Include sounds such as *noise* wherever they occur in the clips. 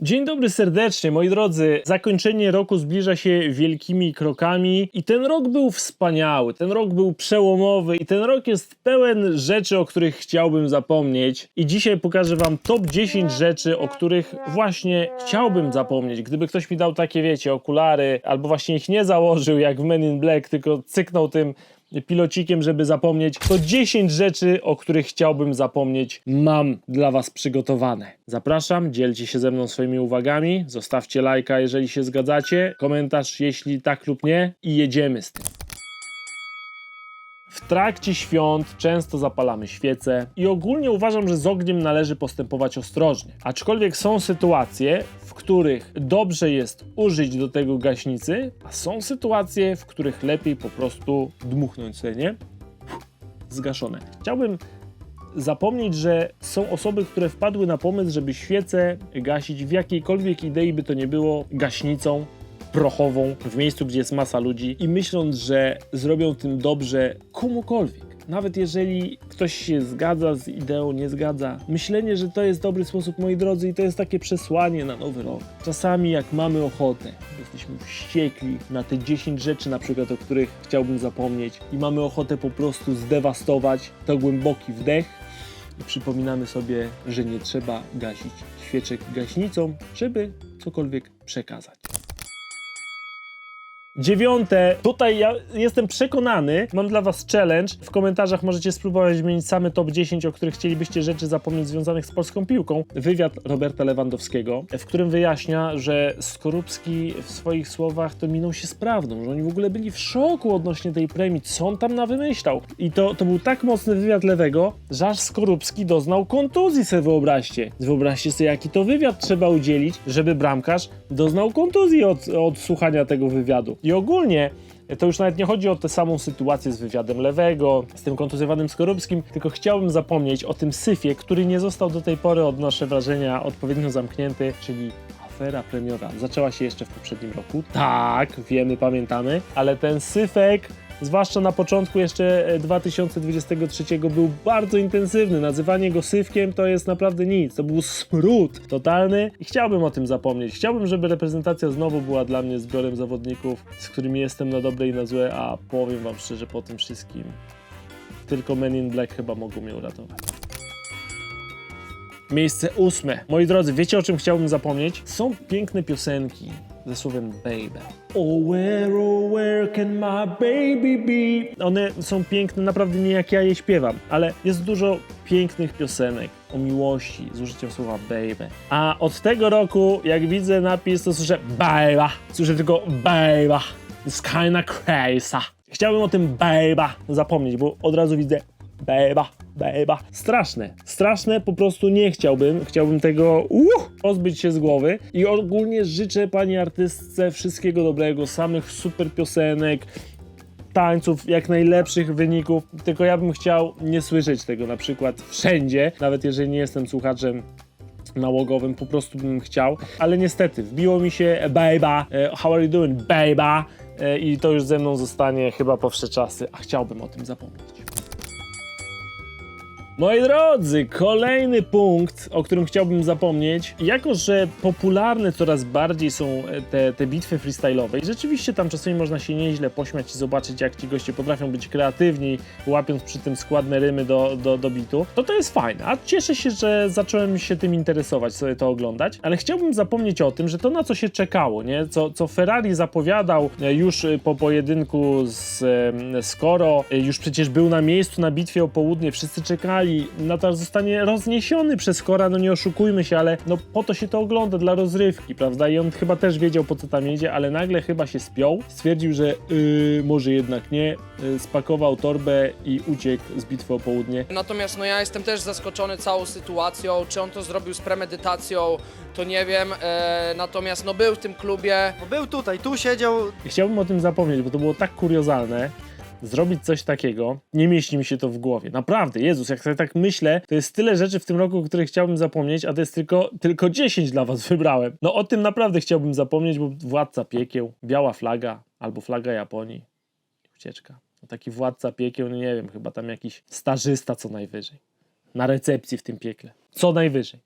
Dzień dobry serdecznie, moi drodzy. Zakończenie roku zbliża się wielkimi krokami i ten rok był wspaniały, ten rok był przełomowy i ten rok jest pełen rzeczy, o których chciałbym zapomnieć. I dzisiaj pokażę wam top 10 rzeczy, o których właśnie chciałbym zapomnieć. Gdyby ktoś mi dał takie, wiecie, okulary, albo właśnie ich nie założył, jak w Men in Black, tylko cyknął tym pilocikiem, żeby zapomnieć, to 10 rzeczy, o których chciałbym zapomnieć, mam dla Was przygotowane. Zapraszam, dzielcie się ze mną swoimi uwagami, zostawcie lajka, jeżeli się zgadzacie, komentarz, jeśli tak lub nie, i jedziemy z tym. W trakcie świąt często zapalamy świece i ogólnie uważam, że z ogniem należy postępować ostrożnie. Aczkolwiek są sytuacje, w których dobrze jest użyć do tego gaśnicy, a są sytuacje, w których lepiej po prostu dmuchnąć sobie, nie? Zgaszone. Chciałbym zapomnieć, że są osoby, które wpadły na pomysł, żeby świece gasić w jakiejkolwiek idei by to nie było gaśnicą prochową w miejscu, gdzie jest masa ludzi i myśląc, że zrobią tym dobrze komukolwiek. Nawet jeżeli ktoś się zgadza z ideą, nie zgadza. Myślenie, że to jest dobry sposób, moi drodzy, i to jest takie przesłanie na nowy rok. Czasami, jak mamy ochotę, jesteśmy wściekli na te 10 rzeczy, na przykład, o których chciałbym zapomnieć, i mamy ochotę po prostu zdewastować, to głęboki wdech i przypominamy sobie, że nie trzeba gasić świeczek gaśnicą, żeby cokolwiek przekazać. Dziewiąte, tutaj ja jestem przekonany, mam dla was challenge. W komentarzach możecie spróbować wymienić same top 10, o których chcielibyście rzeczy zapomnieć związanych z polską piłką. Wywiad Roberta Lewandowskiego, w którym wyjaśnia, że Skorupski w swoich słowach to minął się z prawdą, że oni w ogóle byli w szoku odnośnie tej premii, co on tam nawymyślał. I to, to był tak mocny wywiad Lewego, że aż Skorupski doznał kontuzji, sobie wyobraźcie. Wyobraźcie sobie, jaki to wywiad trzeba udzielić, żeby bramkarz doznał kontuzji od, od słuchania tego wywiadu. I ogólnie to już nawet nie chodzi o tę samą sytuację z wywiadem Lewego, z tym kontuzjowanym Skorupskim, tylko chciałbym zapomnieć o tym syfie, który nie został do tej pory, odnoszę wrażenia, odpowiednio zamknięty, czyli afera premiowa. Zaczęła się jeszcze w poprzednim roku. Tak, wiemy, pamiętamy, ale ten syfek zwłaszcza na początku jeszcze e, 2023 był bardzo intensywny. Nazywanie go syfkiem to jest naprawdę nic. To był smród totalny i chciałbym o tym zapomnieć. Chciałbym, żeby reprezentacja znowu była dla mnie zbiorem zawodników, z którymi jestem na dobre i na złe, a powiem wam szczerze po tym wszystkim, tylko Men in Black chyba mogą mnie uratować. Miejsce ósme. Moi drodzy, wiecie o czym chciałbym zapomnieć? Są piękne piosenki ze słowem baby. Oh where, oh where can my baby be? One są piękne, naprawdę nie jak ja je śpiewam, ale jest dużo pięknych piosenek o miłości z użyciem słowa baby. A od tego roku, jak widzę napis, to słyszę baby. Słyszę tylko baby. It's kinda crazy. Chciałbym o tym baby zapomnieć, bo od razu widzę Beba, beba. Straszne, straszne, po prostu nie chciałbym. Chciałbym tego uh, pozbyć się z głowy. I ogólnie życzę pani artystce wszystkiego dobrego, samych super piosenek, tańców, jak najlepszych wyników. Tylko ja bym chciał nie słyszeć tego na przykład wszędzie, nawet jeżeli nie jestem słuchaczem nałogowym, po prostu bym chciał. Ale niestety, wbiło mi się beba, e, how are you doing, beba? E, I to już ze mną zostanie chyba po wsze czasy, a chciałbym o tym zapomnieć. Moi drodzy, kolejny punkt, o którym chciałbym zapomnieć. Jako, że popularne coraz bardziej są e, te, te bitwy freestyle'owe i rzeczywiście tam czasami można się nieźle pośmiać i zobaczyć, jak ci goście potrafią być kreatywni, łapiąc przy tym składne rymy do, do, do bitu, to to jest fajne. A cieszę się, że zacząłem się tym interesować, sobie to oglądać, ale chciałbym zapomnieć o tym, że to na co się czekało, nie? Co, co Ferrari zapowiadał e, już e, po pojedynku z Skoro, już przecież był na miejscu na bitwie o południe, wszyscy czekali na to, że zostanie rozniesiony przez Kora, no nie oszukujmy się, ale no po to się to ogląda, dla rozrywki, prawda? I on chyba też wiedział po co tam jedzie, ale nagle chyba się spiął, stwierdził, że yy, może jednak nie, yy, spakował torbę i uciekł z bitwy o południe. Natomiast no ja jestem też zaskoczony całą sytuacją, czy on to zrobił z premedytacją, to nie wiem, e, natomiast no był w tym klubie, Bo był tutaj, tu siedział. I Chciałbym o tym zapomnieć, bo to było tak kuriozalne. Zrobić coś takiego, nie mieści mi się to w głowie. Naprawdę, Jezus, jak sobie tak myślę, to jest tyle rzeczy w tym roku, o których chciałbym zapomnieć, a to jest tylko, tylko 10 dla was *laughs* wybrałem. No o tym naprawdę chciałbym zapomnieć, bo Władca Piekieł, Biała Flaga albo Flaga Japonii, ucieczka. No taki Władca Piekieł, no nie wiem, chyba tam jakiś stażysta co najwyżej. Na recepcji w tym piekle. Co najwyżej.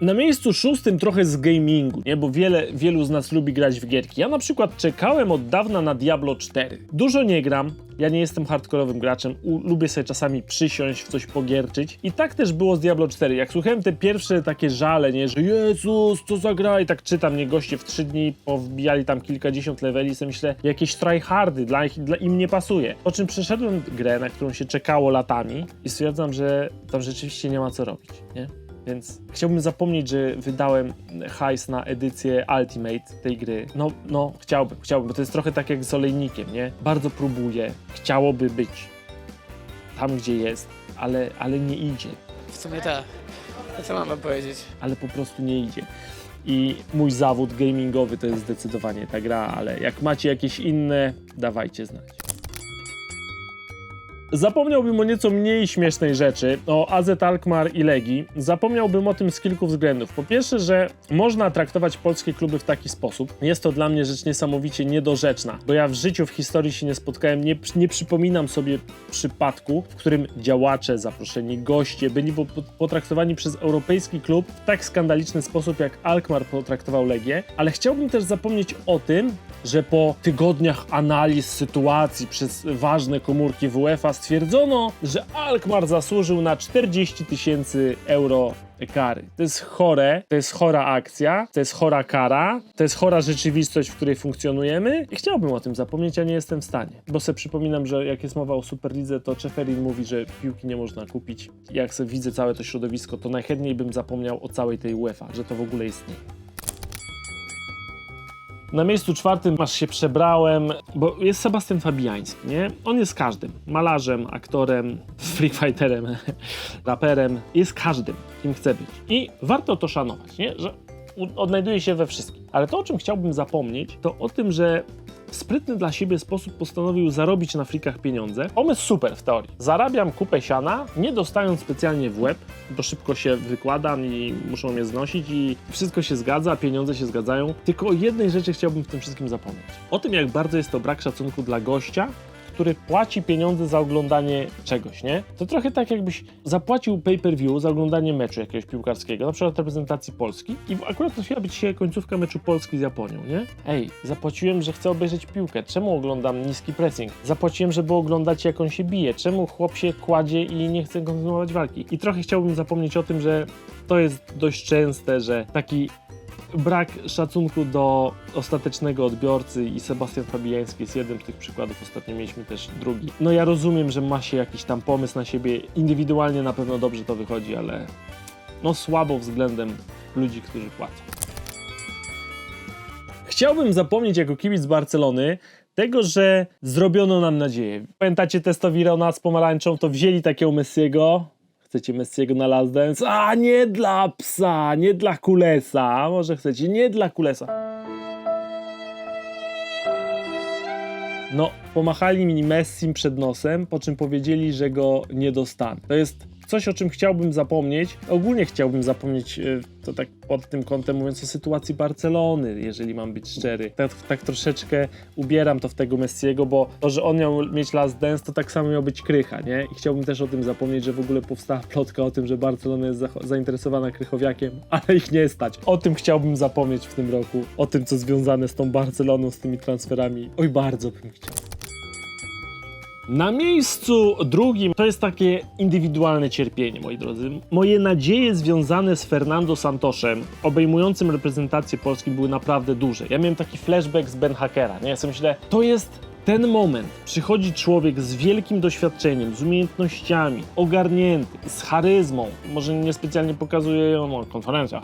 Na miejscu szóstym trochę z gamingu, nie? Bo wiele, wielu z nas lubi grać w gierki. Ja na przykład czekałem od dawna na Diablo 4. Dużo nie gram, ja nie jestem hardkorowym graczem, lubię sobie czasami przysiąść, w coś pogierczyć. I tak też było z Diablo 4. Jak słuchałem te pierwsze takie żale, nie? Że Jezus, co za gra? I tak czytam, nie? Goście w 3 dni powbijali tam kilkadziesiąt leveli, sobie myślę, jakieś tryhardy, dla, ich- dla im nie pasuje. Po czym przeszedłem grę, na którą się czekało latami i stwierdzam, że tam rzeczywiście nie ma co robić, nie? Więc chciałbym zapomnieć, że wydałem hajs na edycję Ultimate tej gry. No, no, chciałbym, chciałbym, bo to jest trochę tak jak z olejnikiem, nie? Bardzo próbuję, chciałoby być tam, gdzie jest, ale, ale nie idzie, W sumie tak. Co mamy powiedzieć? ale po prostu nie idzie. I mój zawód gamingowy to jest zdecydowanie ta gra, ale jak macie jakieś inne, dawajcie znać. Zapomniałbym o nieco mniej śmiesznej rzeczy, o AZ Alkmaar i Legii. Zapomniałbym o tym z kilku względów. Po pierwsze, że można traktować polskie kluby w taki sposób. Jest to dla mnie rzecz niesamowicie niedorzeczna, bo ja w życiu, w historii się nie spotkałem, nie, nie przypominam sobie przypadku, w którym działacze, zaproszeni goście byli po- po- potraktowani przez europejski klub w tak skandaliczny sposób, jak Alkmaar potraktował Legię. Ale chciałbym też zapomnieć o tym, że po tygodniach analiz sytuacji przez ważne komórki w UEFA stwierdzono, że Alkmaar zasłużył na 40 tysięcy euro kary. To jest chore, to jest chora akcja, to jest chora kara, to jest chora rzeczywistość, w której funkcjonujemy i chciałbym o tym zapomnieć, a nie jestem w stanie. Bo sobie przypominam, że jak jest mowa o Superlidze, to Czeferin mówi, że piłki nie można kupić. Jak sobie widzę całe to środowisko, to najchętniej bym zapomniał o całej tej UEFA, że to w ogóle istnieje. Na miejscu czwartym masz się przebrałem, bo jest Sebastian Fabiański, nie? On jest każdym. Malarzem, aktorem, *laughs* free fighterem, *laughs* raperem. Jest każdym, kim chce być. I warto to szanować, nie? Że odnajduje się we wszystkim. Ale to, o czym chciałbym zapomnieć, to o tym, że w sprytny dla siebie sposób postanowił zarobić na frikach pieniądze. Pomysł super w teorii. Zarabiam kupę siana, nie dostając specjalnie w łeb, bo szybko się wykładam i muszą mnie znosić i wszystko się zgadza, pieniądze się zgadzają. Tylko o jednej rzeczy chciałbym w tym wszystkim zapomnieć. O tym, jak bardzo jest to brak szacunku dla gościa, który płaci pieniądze za oglądanie czegoś, nie? To trochę tak, jakbyś zapłacił pay-per-view za oglądanie meczu jakiegoś piłkarskiego, na przykład reprezentacji Polski i akurat trafiła być dzisiaj końcówka meczu Polski z Japonią, nie? Ej, zapłaciłem, że chcę obejrzeć piłkę, czemu oglądam niski pressing? Zapłaciłem, żeby oglądać jak on się bije, czemu chłop się kładzie i nie chce kontynuować walki? I trochę chciałbym zapomnieć o tym, że to jest dość częste, że taki brak szacunku do ostatecznego odbiorcy i Sebastian Fabiański jest jednym z tych przykładów. Ostatnio mieliśmy też drugi. No ja rozumiem, że ma się jakiś tam pomysł na siebie. Indywidualnie na pewno dobrze to wychodzi, ale no słabo względem ludzi, którzy płacą. Chciałbym zapomnieć jako kibic Barcelony tego, że zrobiono nam nadzieję. Pamiętacie testowirona z pomarańczą? To wzięli takiego Messiego, Chcecie Messiego na Last Dance? A nie dla psa, nie dla Kulesa. Może chcecie nie dla Kulesa. No, pomachali mi Messim przed nosem, po czym powiedzieli, że go nie dostanę. To jest coś, o czym chciałbym zapomnieć. Ogólnie chciałbym zapomnieć, e, to tak pod tym kątem mówiąc o sytuacji Barcelony, jeżeli mam być szczery. Tak, tak troszeczkę ubieram to w tego Messiego, bo to, że on miał mieć Last Dance, to tak samo miał być Krycha, nie? I chciałbym też o tym zapomnieć, że w ogóle powstała plotka o tym, że Barcelona jest za zainteresowana Krychowiakiem, *laughs* ale ich nie stać. O tym chciałbym zapomnieć w tym roku. O tym, co związane z tą Barceloną, z tymi transferami. Oj, bardzo bym chciał. Na miejscu drugim to jest takie indywidualne cierpienie, moi drodzy. Moje nadzieje związane z Fernando Santoszem, obejmującym reprezentację Polski, były naprawdę duże. Ja miałem taki flashback z Ben Hackera, nie? Ja sobie myślę, to jest ten moment. Przychodzi człowiek z wielkim doświadczeniem, z umiejętnościami, ogarnięty, z charyzmą. Może niespecjalnie pokazuje ją na konferencjach.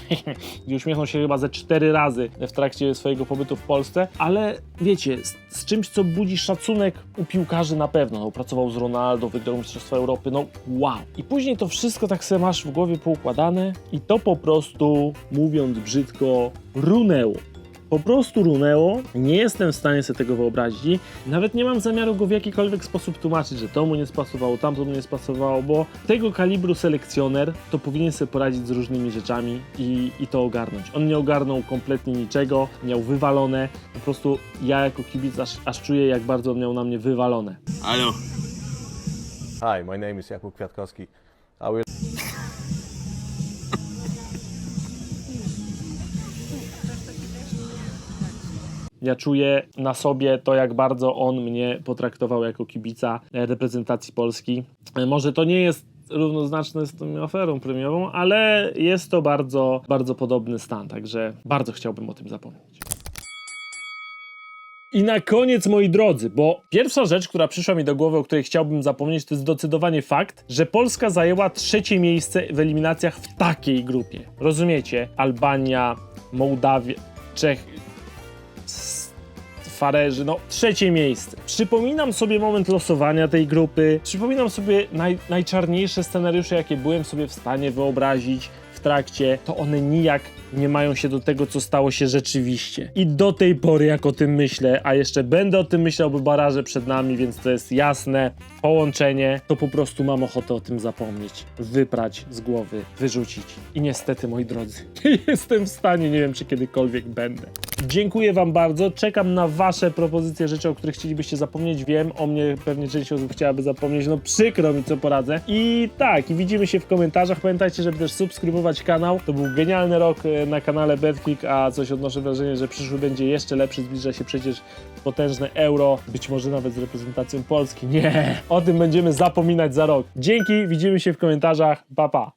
*laughs* I uśmiechnął się chyba ze cztery razy w trakcie swojego pobytu w Polsce, ale wiecie, z, z czymś, co budzi szacunek u piłkarzy na pewno. No, pracował z Ronaldo, wygrał Mistrzostwo Europy, no wow. I później to wszystko tak sobie masz w głowie poukładane i to po prostu, mówiąc brzydko, runęło. Po prostu runęło, nie jestem w stanie sobie tego wyobrazić. Nawet nie mam zamiaru go w jakikolwiek sposób tłumaczyć, że to mu nie spasowało, tamto mu nie spasowało, bo tego kalibru selekcjoner to powinien sobie poradzić z różnymi rzeczami i, i to ogarnąć. On nie ogarnął kompletnie niczego, miał wywalone. Po prostu ja jako kibic aż, aż czuję, jak bardzo on miał na mnie wywalone. Halo. Hi, my name is Jakub Kwiatkowski. I will. Ja czuję na sobie to, jak bardzo on mnie potraktował jako kibica e, reprezentacji Polski. E, Może to nie jest równoznaczne z tą aferą premiową, ale jest to bardzo, bardzo podobny stan, także bardzo chciałbym o tym zapomnieć. I na koniec, moi drodzy, bo pierwsza rzecz, która przyszła mi do głowy, o której chciałbym zapomnieć, to jest zdecydowanie fakt, że Polska zajęła trzecie miejsce w eliminacjach w takiej grupie. Rozumiecie? Albania, Mołdawia, Czech, Farerzy, no trzecie miejsce. Przypominam sobie moment losowania tej grupy, przypominam sobie naj, najczarniejsze scenariusze, jakie byłem sobie w stanie wyobrazić w trakcie, to one nijak nie mają się do tego, co stało się rzeczywiście. I do tej pory, jak o tym myślę, a jeszcze będę o tym myślał, bo baraże przed nami, więc to jest jasne połączenie, to po prostu mam ochotę o tym zapomnieć, wyprać z głowy, wyrzucić. I niestety, moi drodzy, *laughs* nie jestem w stanie, nie wiem, czy kiedykolwiek będę. Dziękuję Wam bardzo. Czekam na Wasze propozycje rzeczy, o których chcielibyście zapomnieć. Wiem, o mnie pewnie część osób chciałaby zapomnieć. No przykro mi, co poradzę. I tak, i widzimy się w komentarzach. Pamiętajcie, żeby też subskrybować kanał. To był genialny rok e, na kanale BetClick, a coś odnoszę wrażenie, że przyszły będzie jeszcze lepszy. Zbliża się przecież potężne euro, być może nawet z reprezentacją Polski. Nie, o tym będziemy zapominać za rok. Dzięki, widzimy się w komentarzach. Pa, pa.